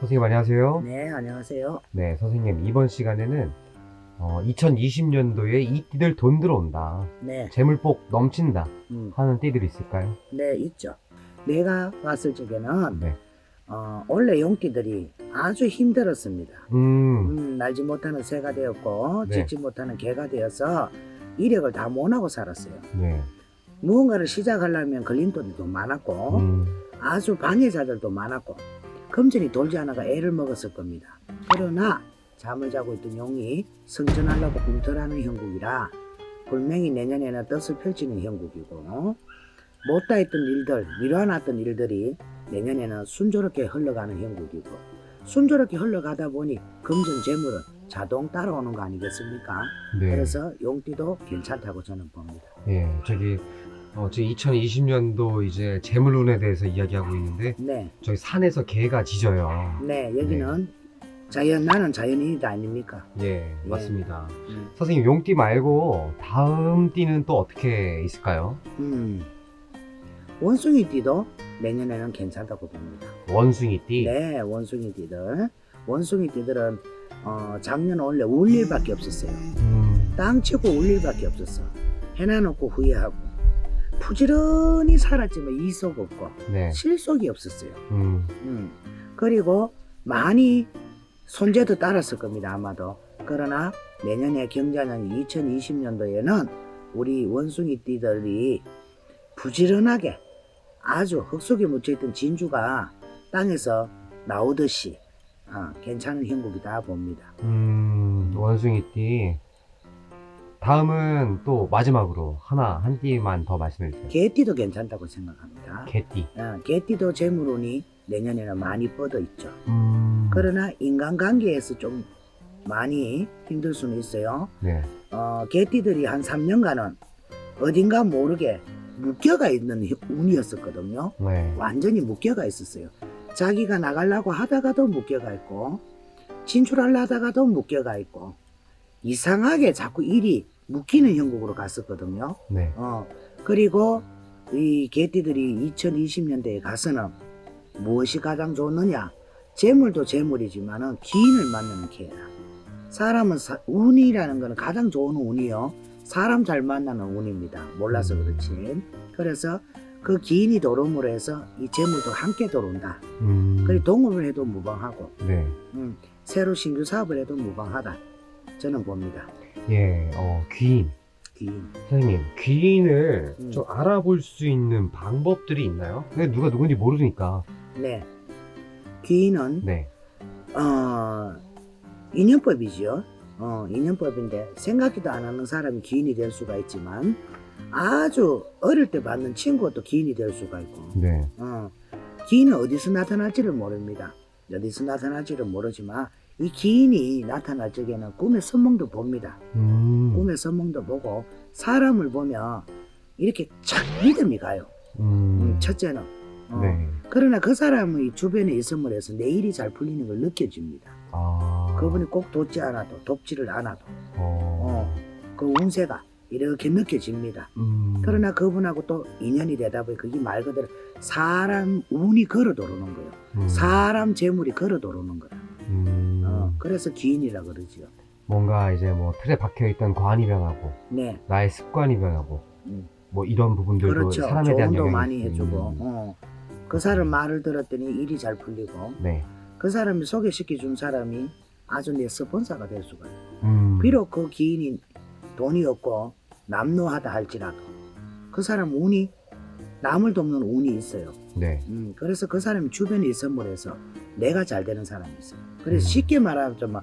선생님 안녕하세요. 네, 안녕하세요. 네, 선생님 이번 시간에는 어, 2020년도에 이 띠들 돈 들어온다. 네, 재물복 넘친다 음, 하는 띠들이 있을까요? 네, 있죠. 내가 봤을 적에는, 네. 어, 원래 용띠들이 아주 힘들었습니다. 음, 음, 날지 못하는 새가 되었고, 네. 짓지 못하는 개가 되어서 이력을 다 못하고 살았어요. 네. 무언가를 시작하려면 걸림돌도 많았고, 음, 아주 방해자들도 많았고, 금전이 돌지 않아가 애를 먹었을 겁니다. 그러나, 잠을 자고 있던 용이 성전하려고 꿈틀하는 형국이라, 분명히 내년에는 뜻을 펼치는 형국이고, 못다 했던 일들, 미뤄놨던 일들이 내년에는 순조롭게 흘러가는 형국이고, 순조롭게 흘러가다 보니 금전 재물은 자동 따라오는 거 아니겠습니까? 네. 그래서 용띠도 괜찮다고 저는 봅니다. 예, 저기 어, 지금 2020년도 이제 재물운에 대해서 이야기하고 있는데 네, 저기 산에서 개가 짖어요. 네, 여기는 자연, 나는 자연인이다 아닙니까? 예, 맞습니다. 음. 선생님 용띠 말고 다음 띠는 또 어떻게 있을까요? 음. 원숭이 띠도 내년에는 괜찮다고 봅니다. 원숭이 띠. 네, 원숭이 띠들. 원숭이 띠들은 어, 작년 원래 울 일밖에 없었어요. 음, 땅 치고 울 일밖에 없었어. 해놔놓고 후회하고. 부지런히 살았지만 이속 없고 네. 실속이 없었어요. 음, 음. 그리고 많이 손재도 따랐을 겁니다, 아마도. 그러나 내년에 경자년 2020년도에는 우리 원숭이 띠들이 부지런하게 아주 흙속에 묻혀있던 진주가 땅에서 나오듯이 어, 괜찮은 형국이다 봅니다. 음, 원숭이띠. 다음은 또 마지막으로 하나 한 띠만 더 말씀해 주세요. 개띠도 괜찮다고 생각합니다. 개띠. 어, 개띠도 재물운이 내년에는 많이 뻗어 있죠. 음, 그러나 인간관계에서 좀 많이 힘들 수는 있어요. 네. 어, 개띠들이 한 3년간은 어딘가 모르게 묶여가 있는 희- 운이었었거든요. 네. 완전히 묶여가 있었어요. 자기가 나가려고 하다가도 묶여가 있고, 진출하려 하다가도 묶여가 있고, 이상하게 자꾸 일이 묶이는 형국으로 갔었거든요. 네. 어, 그리고 이 개띠들이 2020년대에 가서는 무엇이 가장 좋느냐? 재물도 재물이지만은 기인을 만나는 기회다. 사람은 사- 운이라는 거는 가장 좋은 운이요. 사람 잘 만나는 운입니다. 몰라서 그렇지. 그래서 그 기인이 들어옴으로 해서 이 재물도 함께 들어온다. 음, 그리고 동업을 해도 무방하고, 네. 음, 새로 신규 사업을 해도 무방하다. 저는 봅니다. 예, 어, 귀인. 기인. 선생님, 귀인을 음. 좀 알아볼 수 있는 방법들이 있나요? 근데 누가 누군지 모르니까. 네. 기인은 네. 어, 인연법이지요. 어, 인연법인데 생각지도 안 하는 사람이 기인이 될 수가 있지만 아주 어릴 때 받는 친구가 또 기인이 될 수가 있고 네. 어, 기인은 어디서 나타날지를 모릅니다. 어디서 나타날지를 모르지만 이 기인이 나타날 적에는 꿈의 선몽도 봅니다. 음, 꿈의 선몽도 보고 사람을 보면 이렇게 착 믿음이 가요. 음, 음, 첫째는. 어, 네. 그러나 그 사람의 주변에 있음으로 해서 내 일이 잘 풀리는 걸 느껴집니다. 아. 그분이 꼭 돕지 않아도 돕지를 않아도 어. 그 운세가 이렇게 느껴집니다. 음, 그러나 그분하고 또 인연이 되다 보니 그게 말 그대로 사람 운이 걸어 들어오는 거예요. 음, 사람 재물이 걸어 들어오는 거야. 음, 어, 그래서 기인이라 그러지요. 뭔가 이제 뭐 틀에 박혀 있던 관이 변하고, 네, 나의 습관이 변하고, 음. 뭐 이런 부분들도 그렇죠. 사람에 대한 조언도 영향이 많이 있- 해주고, 음, 어. 그 사람 말을 들었더니 일이 잘 풀리고, 네. 그 사람이 소개시켜 준 사람이 아주 내 스폰서가 될 수가 있어요. 음, 비록 그 기인이 돈이 없고 남노하다 할지라도 그 사람 운이 남을 돕는 운이 있어요. 네. 음, 그래서 그 사람이 주변에 있음으로 해서 내가 잘 되는 사람이 있어요. 그래서 음. 쉽게 말하자면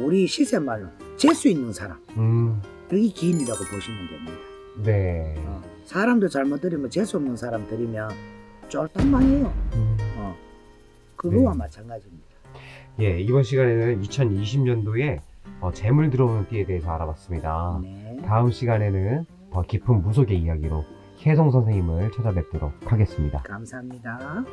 우리 시세 말로 재수 있는 사람 음, 그게 기인이라고 보시면 됩니다. 네. 어, 사람도 잘못 들이면 재수 없는 사람 들이면 쫄딱망해요. 음. 어, 그거와 네. 마찬가지입니다. 예, 이번 시간에는 2020년도에 어, 재물 들어오는 띠에 대해서 알아봤습니다. 네. 다음 시간에는 더 깊은 무속의 이야기로 혜성 선생님을 찾아뵙도록 하겠습니다. 감사합니다.